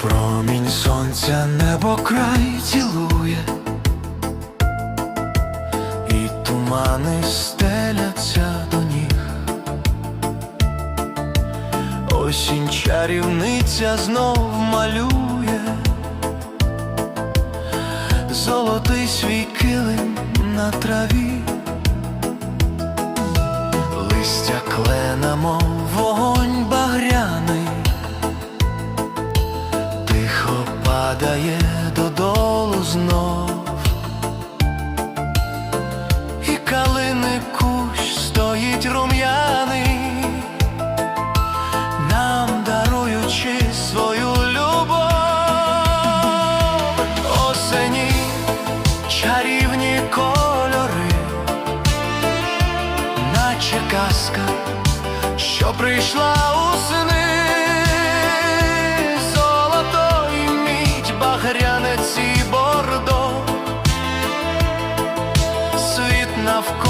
Промінь сонця небо край цілує, і тумани стеляться до ніг. Осінь чарівниця знов малює, золотий свій килим на траві, листя клена, мов вогонь падає додолу знов, і калини кущ стоїть рум'яний, нам даруючи свою любов, осені чарівні кольори, наче казка, що прийшла у багрянець і бордо, світ навколо.